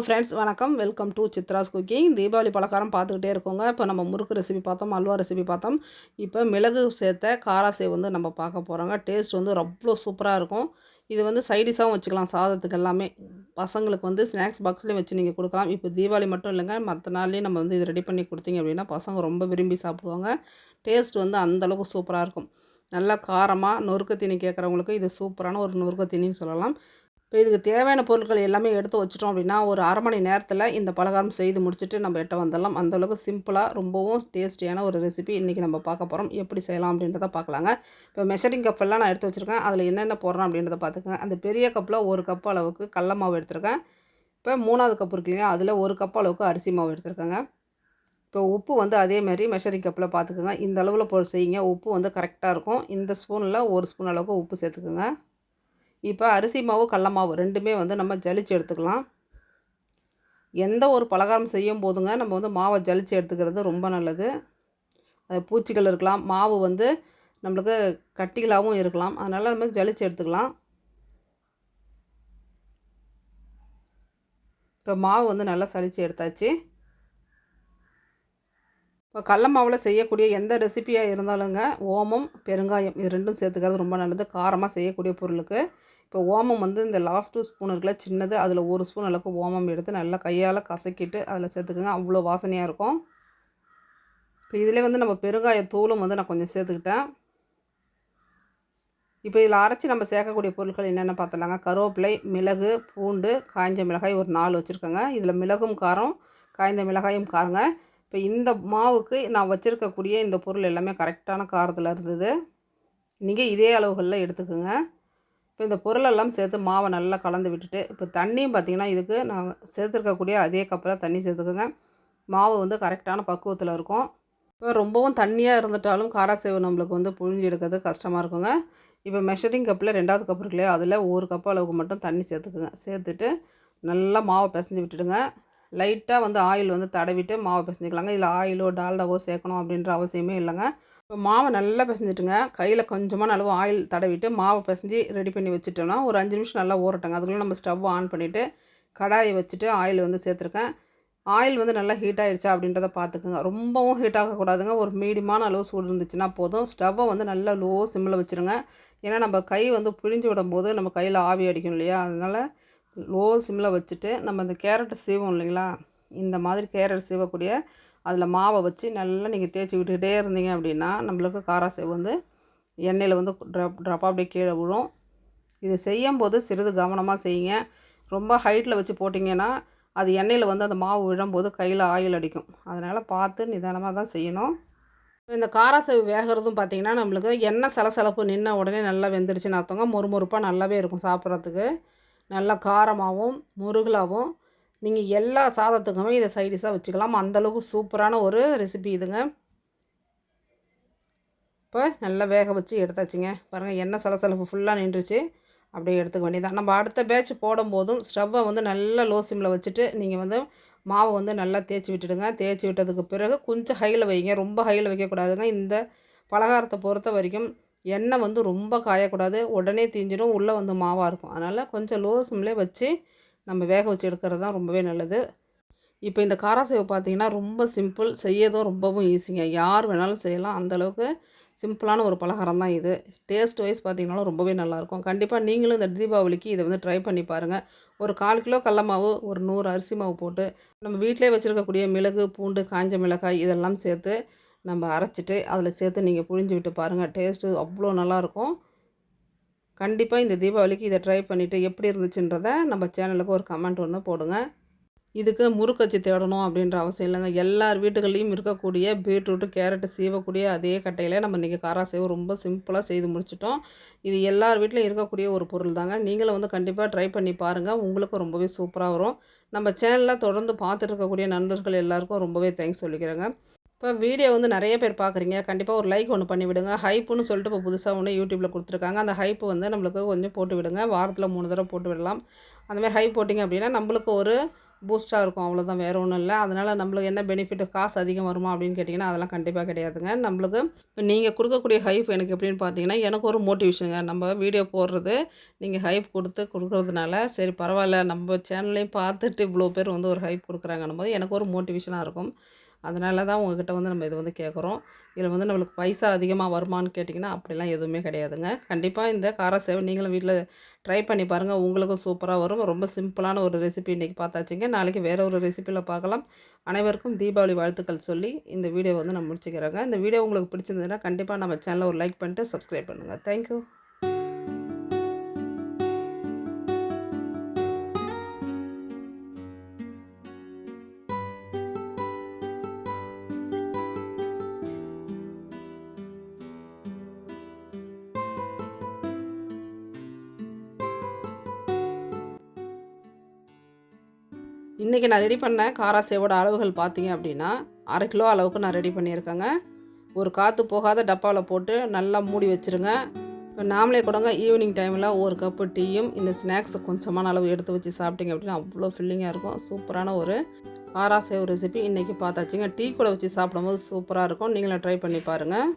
Hello friends வணக்கம். Welcome to Chitra's cooking. Deepavali பலகாரம் பார்த்துக்கிட்டே இருக்கோங்க. இப்போ நம்ம முறுக்கு ரெசிபி பார்த்தோம் அல்வா ரெசிபி பார்த்தோம். இப்போ மிளகு சேர்த்த காராசே வந்து நம்ம பார்க்க போகிறோங்க டேஸ்ட் வந்து அவ்வளோ சூப்பராக இருக்கும். இது வந்து சைடிஷாகவும் வச்சுக்கலாம் சாதத்துக்கு எல்லாமே. பசங்களுக்கு வந்து ஸ்நாக்ஸ் பாக்ஸ்லேயும் வச்சு நீங்கள் கொடுக்கலாம். இப்போ தீபாவளி மட்டும் இல்லைங்க மற்ற நாள்லேயும் நம்ம வந்து இது ரெடி பண்ணி கொடுத்தீங்க அப்படின்னா பசங்க ரொம்ப விரும்பி சாப்பிடுவாங்க. டேஸ்ட் வந்து அந்தளவுக்கு சூப்பராக இருக்கும். நல்லா காரமாக நொறுக்கு தீனி கேட்குறவங்களுக்கு இது சூப்பரான ஒரு நொறுக்கு தீனின்னு சொல்லலாம். இப்போ இதுக்கு தேவையான பொருட்கள் எல்லாமே எடுத்து வச்சிட்டோம் அப்படின்னா ஒரு அரை மணி நேரத்தில் இந்த பலகாரம் செய்து முடிச்சுட்டு நம்ம எட்ட வந்துடலாம். அந்தளவுக்கு சிம்பிளாக ரொம்பவும் டேஸ்டியான ஒரு ரெசிபி இன்றைக்கி நம்ம பார்க்க போகிறோம் எப்படி செய்யலாம் அப்படின்றத பார்க்கலாங்க. இப்போ மெஷரிங் கப்பெல்லாம் நான் எடுத்து வச்சுருக்கேன். அதில் என்னென்ன போடுறேன் அப்படின்றத பார்த்துக்கங்க. அந்த பெரிய கப்பில் ஒரு கப் அளவுக்கு கடல மாவு எடுத்திருக்கேன். இப்போ மூணாவது கப் இருக்கு இல்லையா? அதில் ஒரு கப் அளவுக்கு அரிசி மாவு எடுத்திருக்கேங்க. இப்போ உப்பு வந்து அதே மாதிரி மெஷரிங் கப்பில் பார்த்துக்கோங்க. இந்த அளவில் போ செய்யுங்க. உப்பு வந்து கரெக்டாக இருக்கும். இந்த ஸ்பூனில் ஒரு ஸ்பூன் அளவுக்கு உப்பு சேர்த்துக்குங்க. இப்போ அரிசி மாவு கடல மாவு ரெண்டுமே வந்து நம்ம ஜலிச்சு எடுத்துக்கலாம். எந்த ஒரு பலகாரம் செய்யும் போதுங்க நம்ம வந்து மாவை ஜலிச்சு எடுத்துக்கிறது ரொம்ப நல்லது. அது பூச்சிகள் இருக்கலாம் மாவு வந்து நம்மளுக்கு கட்டிகளாகவும் இருக்கலாம். அதனால் நம்ம ஜலிச்சு எடுத்துக்கலாம். இப்போ மாவு வந்து நல்லா சலித்து எடுத்தாச்சு. இப்போ கடல மாவில் செய்யக்கூடிய எந்த ரெசிப்பியாக இருந்தாலுங்க ஓமம் பெருங்காயம் இது ரெண்டும் சேர்த்துக்கிறது ரொம்ப நல்லது. காரமாக செய்யக்கூடிய பொருளுக்கு. இப்போ ஓமம் வந்து இந்த லாஸ்ட் டூ ஸ்பூன் இருக்குல்ல சின்னது அதில் ஒரு ஸ்பூன் அளவுக்கு ஓமம் எடுத்து நல்லா கையால் கசக்கிட்டு அதில் சேர்த்துக்குங்க. அவ்வளோ வாசனையாக இருக்கும். இப்போ இதிலே வந்து நம்ம பெருங்காய தூளும் வந்து நான் கொஞ்சம் சேர்த்துக்கிட்டேன். இப்போ இதில் அரைச்சி நம்ம சேர்க்கக்கூடிய பொருட்கள் என்னென்ன பார்த்துலாங்க கருவேப்பிலை மிளகு பூண்டு காய்ஞ்ச மிளகாய் ஒரு நாலு வச்சுருக்கேங்க. இதில் மிளகும் காரம் காய்ந்த மிளகாயும் காரங்க. இப்போ இந்த மாவுக்கு நான் வச்சுருக்கக்கூடிய இந்த பொருள் எல்லாமே கரெக்டான காரத்தில் இருந்தது. நீங்கள் இதே அளவுகளில் எடுத்துக்கோங்க. இப்போ இந்த பொருளெல்லாம் சேர்த்து மாவை நல்லா கலந்து விட்டுட்டு இப்போ தண்ணியும் பார்த்திங்கன்னா இதுக்கு நான் சேர்த்துருக்கக்கூடிய அதே கப்பில் தண்ணி சேர்த்துக்கோங்க. மாவு வந்து கரெக்டான பக்குவத்தில் இருக்கும். இப்போ ரொம்பவும் தண்ணியாக இருந்துட்டாலும் காராசேவு நம்மளுக்கு வந்து புழிஞ்சு எடுக்கிறது கஷ்டமாக இருக்குங்க. இப்போ மெஷரிங் கப்பில் ரெண்டாவது கப் இருக்கு இல்லையா அதில் ஒரு கப் அளவுக்கு மட்டும் தண்ணி சேர்த்துக்குங்க. சேர்த்துட்டு நல்லா மாவை பிசைஞ்சு விட்டுடுங்க. லைட்டாக வந்து ஆயில் வந்து தடவிட்டு மாவை பிசைஞ்சிக்கலாங்க. இதில் ஆயிலோ டால்டாவோ சேர்க்கணும் அப்படின்ற அவசியமே இல்லைங்க. இப்போ மாவை நல்லா பிசைஞ்சிட்டுங்க. கையில் கொஞ்சமான அளவு ஆயில் தடவிட்டு மாவை பிசைஞ்சு ரெடி பண்ணி வச்சுட்டோம்னா ஒரு அஞ்சு நிமிஷம் நல்லா ஊறட்டங்க. அதுக்குள்ளே நம்ம ஸ்டவ் ஆன் பண்ணிவிட்டு கடாயை வச்சுட்டு ஆயில் வந்து சேர்த்துருக்கேன். ஆயில் வந்து நல்லா ஹீட் ஆகிடுச்சா அப்படின்றத பார்த்துக்குங்க. ரொம்பவும் ஹீட் ஆகக்கூடாதுங்க. ஒரு மீடியமான அளவு சூடு இருந்துச்சுன்னா போதும். ஸ்டவ்வை வந்து நல்லா லோ சிம்மில் வச்சுருங்க. ஏன்னா நம்ம கை வந்து பிழிஞ்சு விடும்போது நம்ம கையில் ஆவி அடிக்கும் இல்லையா? அதனால் லோ சிம்மில் வச்சுட்டு நம்ம இந்த கேரட்டை சீவோம் இல்லைங்களா? இந்த மாதிரி கேரட் சீவக்கூடிய அதில் மாவை வச்சு நல்லா நீங்கள் தேய்ச்சி விட்டுக்கிட்டே இருந்தீங்க அப்படின்னா நம்மளுக்கு காராசேவ் வந்து எண்ணெயில் வந்து ட்ரப் ட்ரப்பாக அப்படியே கீழே விழும். இது செய்யும் போது சிறிது கவனமாக செய்யுங்க. ரொம்ப ஹைட்டில் வச்சு போட்டிங்கன்னா அது எண்ணெயில் வந்து அந்த மாவு விழும்போது கையில் ஆயில் அடிக்கும். அதனால் பார்த்து நிதானமாக தான் செய்யணும். இந்த காராசேவு வேகிறதும் பார்த்திங்கன்னா நம்மளுக்கு எண்ணெய் சலசலப்பு நின்ன உடனே நல்லா வெந்துருச்சுன்னு அர்த்தங்க. மொறுமொறுப்பாக நல்லாவே இருக்கும் சாப்பிட்றதுக்கு. நல்லா காரமாகவும் முருகலாகவும் நீங்கள் எல்லா சாதத்துக்குமே இதை சைடிஷாக வச்சுக்கலாம். அந்தளவுக்கு சூப்பரான ஒரு ரெசிபி இதுங்க. இப்போ நல்லா வேக வச்சு எடுத்தாச்சுங்க. பாருங்கள் எண்ணெய் சலசலப்பு ஃபுல்லாக நின்றுச்சு. அப்படியே எடுத்துக்க வேண்டியதான் நம்ம அடுத்த பேட்ச் போடும்போதும் ஸ்டவ்வை வந்து நல்லா லோ சிம்மில் வச்சுட்டு நீங்கள் வந்து மாவை வந்து நல்லா தேய்ச்சி விட்டுடுங்க. தேய்ச்சி விட்டதுக்கு பிறகு கொஞ்சம் ஹையில் வைங்க. ரொம்ப ஹையில் வைக்கக்கூடாதுங்க. இந்த பலகாரத்தை பொறுத்த வரைக்கும் எண்ணெய் வந்து ரொம்ப காயக்கூடாது. உடனே தீஞ்சிடும் உள்ளே வந்து மாவாக இருக்கும். அதனால் கொஞ்சம் லோ சிம்லேயே வச்சு நம்ம வேக வச்சு எடுக்கிறது தான் ரொம்பவே நல்லது. இப்போ இந்த காராசேவை பார்த்தீங்கன்னா ரொம்ப சிம்பிள் செய்யதும் ரொம்பவும் ஈஸிங்க யார் வேணாலும் செய்யலாம். அந்தளவுக்கு சிம்பிளான ஒரு பலகாரம் தான் இது. டேஸ்ட் வைஸ் பார்த்திங்கனாலும் ரொம்பவே நல்லாயிருக்கும். கண்டிப்பாக நீங்களும் இந்த தீபாவளிக்கு இதை வந்து ட்ரை பண்ணி பாருங்கள் ஒரு கால் கிலோ கடல மாவு ஒரு நூறு அரிசி மாவு போட்டு நம்ம வீட்டிலே வச்சுருக்கக்கூடிய மிளகு பூண்டு காஞ்ச மிளகாய் இதெல்லாம் சேர்த்து நம்ம அரைச்சிட்டு அதில் சேர்த்து நீங்கள் புழிஞ்சு விட்டு பாருங்கள் டேஸ்ட்டு அவ்வளோ நல்லாயிருக்கும். கண்டிப்பாக இந்த தீபாவளிக்கு இதை ட்ரை பண்ணிவிட்டு எப்படி இருந்துச்சுன்றதை நம்ம சேனலுக்கு ஒரு கமெண்ட் ஒன்று போடுங்க. இதுக்கு முறுக்கச்சி தேடணும் அப்படின்ற அவசியம் இல்லைங்க. எல்லார் வீட்டுகள்லேயும் இருக்கக்கூடிய பீட்ரூட்டு கேரட்டு சீவக்கூடிய அதே கட்டையில் நம்ம இன்றைக்கி காரா சேவை ரொம்ப சிம்பிளாக செய்து முடிச்சிட்டோம். இது எல்லார் வீட்டிலையும் இருக்கக்கூடிய ஒரு பொருள் தாங்க. நீங்களும் வந்து கண்டிப்பாக ட்ரை பண்ணி பாருங்கள் உங்களுக்கும் ரொம்பவே சூப்பராக வரும். நம்ம சேனலில் தொடர்ந்து பார்த்துட்டு இருக்கக்கூடிய நண்பர்கள் எல்லாருக்கும் ரொம்பவே தேங்க்ஸ் சொல்லிக்கிறேங்க. இப்போ வீடியோ வந்து நிறைய பேர் பார்க்குறீங்க. கண்டிப்பாக ஒரு லைக் ஒன்று பண்ணி விடுங்க. ஹைப்புன்னு சொல்லிட்டு இப்போ புதுசாக ஒன்று யூடியூப்பில் கொடுத்துருக்காங்க. அந்த ஹைப்பு வந்து நம்மளுக்கு கொஞ்சம் போட்டு விடுங்க. வாரத்தில் மூணு தடவை போட்டு விடலாம். அந்தமாதிரி ஹைப் போட்டிங்க அப்படின்னா நம்மளுக்கு ஒரு பூஸ்ட்டாக இருக்கும். அவ்வளோதான் வேறு ஒன்றும் இல்லை. அதனால் நம்மளுக்கு என்ன பெனிஃபிட் காசு அதிகம் வருமா அப்படின்னு கேட்டிங்கன்னா அதெல்லாம் கண்டிப்பாக கிடையாதுங்க. நம்மளுக்கு இப்போ நீங்கள் கொடுக்கக்கூடிய ஹைப் எனக்கு எப்படின்னு பார்த்தீங்கன்னா எனக்கு ஒரு மோட்டிவேஷனுங்க நம்ம வீடியோ போடுறது நீங்கள் ஹைப் கொடுத்து கொடுக்குறதுனால சரி பரவாயில்ல. நம்ம சேனல்லையும் பார்த்துட்டு இவ்வளோ பேர் வந்து ஒரு ஹைப் கொடுக்குறாங்கன்னும் போது எனக்கு ஒரு மோட்டிவேஷனாக இருக்கும். அதனால தான் உங்ககிட்ட வந்து நம்ம இது வந்து கேட்குறோம். இதில் வந்து நம்மளுக்கு பைசா அதிகமாக வருமான்னு கேட்டிங்கன்னா அப்படிலாம் எதுவுமே கிடையாதுங்க. கண்டிப்பாக இந்த கார சேவை நீங்களும் வீட்டில் ட்ரை பண்ணி பாருங்கள் உங்களுக்கும் சூப்பராக வரும். ரொம்ப சிம்பிளான ஒரு ரெசிபி இன்றைக்கி பார்த்தாச்சுங்க. நாளைக்கு வேறு ஒரு ரெசிப்பியில் பார்க்கலாம். அனைவருக்கும் தீபாவளி வாழ்த்துக்கள் சொல்லி இந்த வீடியோ வந்து நான் முடிச்சுக்கிறேங்க. இந்த வீடியோ உங்களுக்கு பிடிச்சிருந்ததுன்னா கண்டிப்பாக நம்ம சேனலை ஒரு லைக் பண்ணிட்டு சப்ஸ்கிரைப் பண்ணுங்கள் தேங்க்யூ இன்றைக்கி நான் ரெடி பண்ண காரா சேவோட அளவுகள் பார்த்தீங்க அப்படின்னா அரை கிலோ அளவுக்கு நான் ரெடி பண்ணியிருக்கேங்க. ஒரு காற்று போகாத டப்பாவில் போட்டு நல்லா மூடி வச்சுருங்க. இப்போ நாமளே கூடங்க ஈவினிங் டைமில் ஒரு கப்பு டீயும் இந்த ஸ்நாக்ஸ் கொஞ்சமான அளவு எடுத்து வச்சு சாப்பிட்டீங்க அப்படின்னா அவ்வளோ ஃபில்லிங்காக இருக்கும். சூப்பரான ஒரு காரா சேவ் ரெசிபி இன்றைக்கி பார்த்தாச்சுங்க. டீ கூட வச்சு சாப்பிடும்போது சூப்பராக இருக்கும். நீங்களும் ட்ரை பண்ணி பாருங்கள்